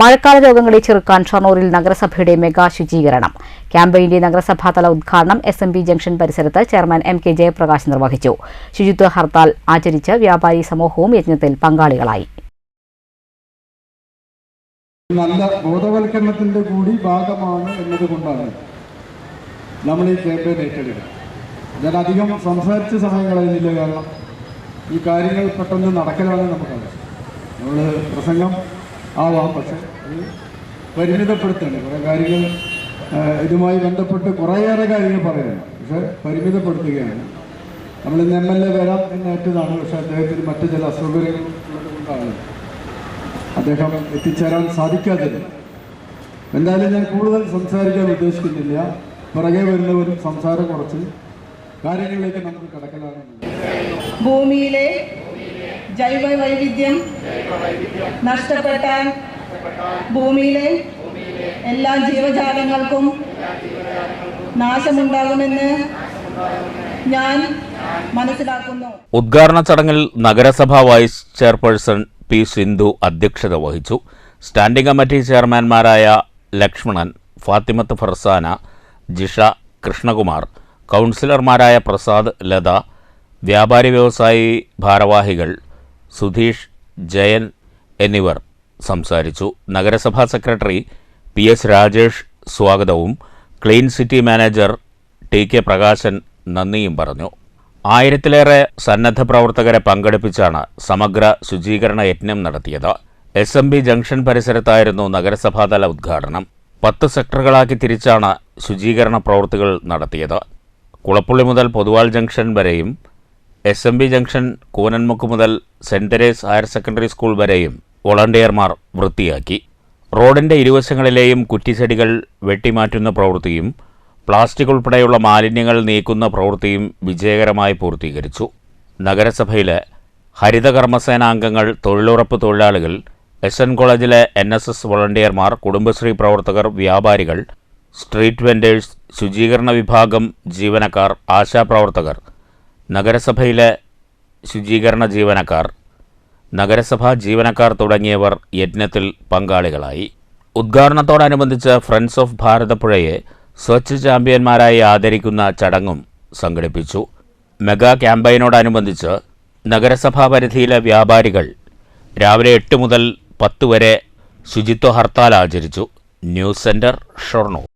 മഴക്കാല രോഗങ്ങളെ ചെറുക്കാൻ ഷൊർണൂരിൽ നഗരസഭയുടെ മെഗാ ശുചീകരണം. ക്യാമ്പയിന്റെ നഗരസഭാതല ഉദ്ഘാടനം എസ് എം പി ജംഗ്ഷൻ പരിസരത്ത് ചെയർമാൻ എം കെ ജയപ്രകാശ് നിർവഹിച്ചു. ശുചിത്വ ഹർത്താൽ ആചരിച്ച് വ്യാപാരി സമൂഹവും യജ്ഞത്തിൽ പങ്കാളികളായി. നല്ല ബോധവൽക്കരണത്തിന്റെ കൂടി ഭാഗമാണ് എന്നതുകൊണ്ടാണ് നമ്മൾ ഈ ക്യാമ്പയിൻ ഏറ്റെടുക്കുക ഞാൻ അധികം സംസാരിച്ച സമയം കളയുന്നില്ല കാരണം ഈ കാര്യങ്ങൾ പെട്ടെന്ന് നടക്കലാണ് നമുക്കത് നമ്മൾ പ്രസംഗം ആവാം. പക്ഷെ പരിമിതപ്പെടുത്തണം കുറേ കാര്യങ്ങൾ ഇതുമായി ബന്ധപ്പെട്ട് കുറേയേറെ കാര്യങ്ങൾ പറയുന്നു പക്ഷെ പരിമിതപ്പെടുത്തുകയാണ്. നമ്മൾ ഇന്ന് എം എൽ എ വരാം എന്നേറ്റതാണ് പക്ഷെ അദ്ദേഹത്തിന് മറ്റു ചില അസൗകര്യങ്ങൾ ഉള്ളതുകൊണ്ടാണ് അദ്ദേഹം എത്തിച്ചേരാൻ സാധിക്കാത്തത്. എന്തായാലും ഞാൻ കൂടുതൽ സംസാരിക്കാൻ ഉദ്ദേശിക്കുന്നില്ല. പുറകെ വരുന്നവരും സംസാരം കുറച്ച് കാര്യങ്ങളിലേക്ക് നമുക്ക് കിടക്കലാണ് ഭൂമിയിലെ ജൈവ വൈവിധ്യം നഷ്ടപ്പെട്ട ഭൂമിയിലെ എല്ലാ ജീവജാലങ്ങൾക്കും നാശമുണ്ടാകുമെന്ന് ഞാൻ മനസ്സിലാക്കുന്നു. ഉദ്ഘാടന ചടങ്ങിൽ നഗരസഭാ വൈസ് ചെയർപേഴ്സൺ പി സിന്ധു അധ്യക്ഷത വഹിച്ചു. സ്റ്റാൻഡിംഗ് കമ്മിറ്റി ചെയർമാൻമാരായ ലക്ഷ്മണൻ ഫാത്തിമത്ത് ഫർസാന ജിഷ കൃഷ്ണകുമാർ കൗൺസിലർമാരായ പ്രസാദ് ലത വ്യാപാരി വ്യവസായി ഭാരവാഹികൾ സുധീഷ് ജയൻ എന്നിവർ സംസാരിച്ചു. നഗരസഭാ സെക്രട്ടറി പി എസ് രാജേഷ് സ്വാഗതവും clean city manager T K Prakashan നന്ദിയും പറഞ്ഞു. ആയിരത്തിലേറെ സന്നദ്ധ പ്രവർത്തകരെ പങ്കെടുപ്പിച്ചാണ് സമഗ്ര ശുചീകരണ യജ്ഞം നടത്തിയത്. എസ് എം ബി ജംഗ്ഷൻ പരിസരത്തായിരുന്നു നഗരസഭാതല ഉദ്ഘാടനം. പത്ത് സെക്ടറുകളാക്കി തിരിച്ചാണ് ശുചീകരണ പ്രവൃത്തികൾ നടത്തിയത്. കുളപ്പുള്ളി മുതൽ പൊതുവാൾ ജംഗ്ഷൻ വരെയും S M B junction Koonanmukku മുതൽ Saint Teresa's higher secondary school വരെയും വോളണ്ടിയർമാർ വൃത്തിയാക്കി. റോഡിന്റെ ഇരുവശങ്ങളിലെയും കുറ്റിച്ചെടികൾ വെട്ടിമാറ്റുന്ന പ്രവൃത്തിയും പ്ലാസ്റ്റിക് ഉൾപ്പെടെയുള്ള മാലിന്യങ്ങൾ നീക്കുന്ന പ്രവൃത്തിയും വിജയകരമായി പൂർത്തീകരിച്ചു. നഗരസഭയിലെ ഹരിതകർമ്മസേനാംഗങ്ങൾ തൊഴിലുറപ്പ് തൊഴിലാളികൾ എസ് എൻ കോളേജിലെ എൻ എസ് എസ് വോളണ്ടിയർമാർ കുടുംബശ്രീ പ്രവർത്തകർ വ്യാപാരികൾ സ്ട്രീറ്റ് വെൻഡേഴ്സ് ശുചീകരണ വിഭാഗം ജീവനക്കാർ ആശാപ്രവർത്തകർ നഗരസഭയിലെ ശുചീകരണ ജീവനക്കാർ നഗരസഭാ ജീവനക്കാർ തുടങ്ങിയവർ യജ്ഞത്തിൽ പങ്കാളികളായി. ഉദ്ഘാടനത്തോടനുബന്ധിച്ച് ഫ്രണ്ട്സ് ഓഫ് ഭാരതപ്പുഴയെ സ്വച്ഛ് ചാമ്പ്യന്മാരായി ആദരിക്കുന്ന ചടങ്ങും സംഘടിപ്പിച്ചു. മെഗാ ക്യാമ്പയിനോടനുബന്ധിച്ച് നഗരസഭാ പരിധിയിലെ വ്യാപാരികൾ രാവിലെ എട്ട് മുതൽ പത്ത് വരെ ശുചിത്വ ഹർത്താൽ ആചരിച്ചു. News centre Shoranur.